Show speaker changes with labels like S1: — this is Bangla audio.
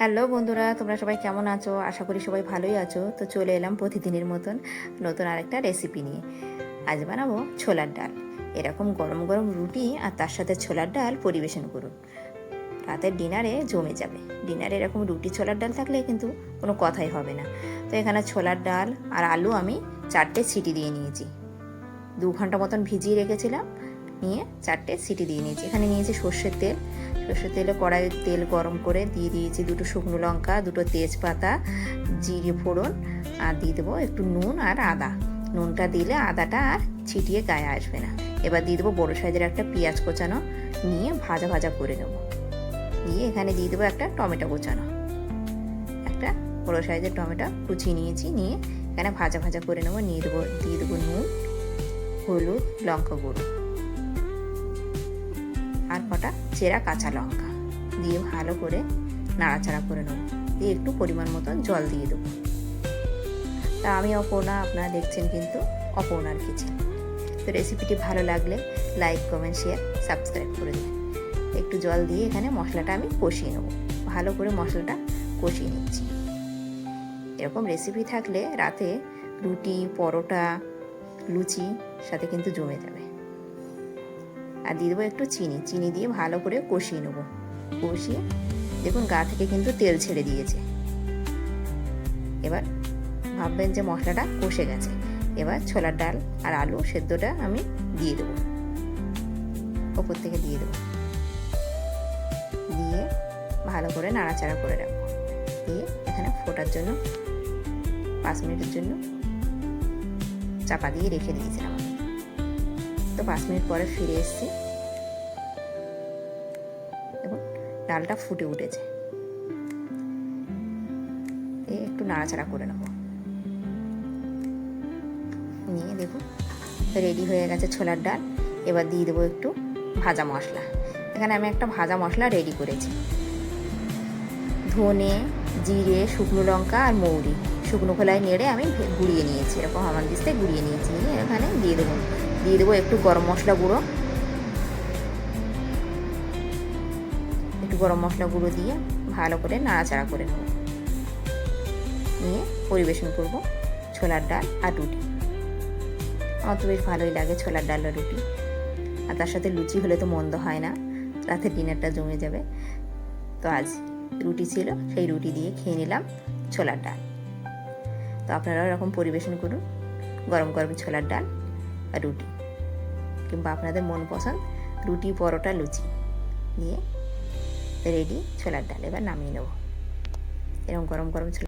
S1: হ্যালো বন্ধুরা, তোমরা সবাই কেমন আছো? আশা করি সবাই ভালোই আছো। তো চলে এলাম প্রতিদিনের মতন নতুন আরেকটা রেসিপি নিয়ে। আজ বানাবো ছোলার ডাল। এরকম গরম গরম রুটি আর তার সাথে ছোলার ডাল পরিবেশন করুন। রাতের ডিনারে জমে যাবে। ডিনারে এরকম রুটি ছোলার ডাল থাকলে কিন্তু কোনো কথাই হবে না। তো এখানে ছোলার ডাল আর আলু আমি চারটে সিটি দিয়ে নিয়েছি। দু ঘণ্টা মতন ভিজিয়ে রেখেছিলাম। নিয়ে চারটে সিটি দিয়ে নিয়েছি। এখানে নিয়েছি সর্ষের তেল। সর্ষের তেলে কড়াইয়ে তেল গরম করে দিয়ে দিয়েছি দুটো শুকনো লঙ্কা, দুটো তেজপাতা, জিরে ফোড়ন, আর দিয়ে দেবো একটু নুন আর আদা। নুনটা দিলে আদাটা আর ছিটিয়ে গায়ে আসবে না। এবার দিয়ে দেবো বড়ো সাইজের একটা পেঁয়াজ কোচানো নিয়ে ভাজা ভাজা করে নেব। দিয়ে এখানে দিয়ে দেবো একটা টমেটো কোচানো। একটা বড়ো সাইজের টমেটো কুচিয়ে নিয়েছি নিয়ে এখানে ভাজা ভাজা করে নেব। নিয়ে দেবো, দিয়ে দেবো নুন, হলুদ, লঙ্কা গুঁড়ো। কটা চেরা কাঁচা লঙ্কা। দিয়ে ভালো করে নাড়াচাড়া করে নেব। দিয়ে একটু পরিমাণ মতন জল দিয়ে দেবো। তা আমি অপর্ণা, আপনারা দেখছেন কিন্তু অপর্ণার কিচেন। তো রেসিপিটি ভালো লাগলে লাইক কমেন্ট শেয়ার সাবস্ক্রাইব করে দেবেন। একটু জল দিয়ে এখানে মশলাটা আমি কষিয়ে নেব। ভালো করে মশলাটা কষিয়ে নিচ্ছি। এরকম রেসিপি থাকলে রাতে রুটি, পরোটা, লুচি সাথে কিন্তু জমে যাবে। আর দিয়ে দেবো একটু চিনি। চিনি দিয়ে ভালো করে কষিয়ে নেব। কষিয়ে দেখুন গা থেকে কিন্তু তেল ছেড়ে দিয়েছে। এবার ভাববেন যে মশলাটা কষে গেছে। এবার ছোলার ডাল আর আলু সেদ্ধটা আমি দিয়ে দেবো। ওপর থেকে দিয়ে দেবো। দিয়ে ভালো করে নাড়াচাড়া করে রাখব দিয়ে এখানে ফোটার জন্য, পাঁচ মিনিটের জন্য চাপা দিয়ে রেখে দিয়েছিলাম। তো পাঁচ মিনিট পরে ফিরে এসেছি। দেখুন ডালটা ফুটে উঠেছে। এই একটু নাড়াচাড়া করে নেব। নিয়ে দেখুন, রেডি হয়ে গেছে ছোলার ডাল। এবার দিয়ে দেবো একটু ভাজা মশলা। এখানে আমি একটা ভাজা মশলা রেডি করেছি। ধনে, জিরে, শুকনো লঙ্কা আর মৌরি। শুকনো খোলায় নেড়ে আমি গুঁড়িয়ে নিয়েছি। এরকম আমার দিস্তে গুঁড়িয়ে নিয়েছি। নিয়ে এখানে দিয়ে দেবো। দিয়ে দেবো একটু গরম মশলা গুঁড়ো। একটু গরম মশলা গুঁড়ো দিয়ে ভালো করে নাড়াচাড়া করে নেব। নিয়ে পরিবেশন করব ছোলার ডাল আর রুটি। আমার তো বেশ ভালোই লাগে ছোলার ডাল আর রুটি। আর তার সাথে লুচি হলে তো মন্দ হয় না রাতের ডিনারটা জমে যাবে। তো আজ রুটি ছিল, সেই রুটি দিয়ে খেয়ে নিলাম ছোলার ডাল। তো আপনারাও এরকম পরিবেশন করুন, গরম গরম ছোলার ডাল আর রুটি। কিংবা আপনাদের মন পছন্দ, রুটি, পরোটা, লুচি দিয়ে রেডি ছোলার ডাল এবার নামিয়ে নেব। এরকম গরম গরম ছোলা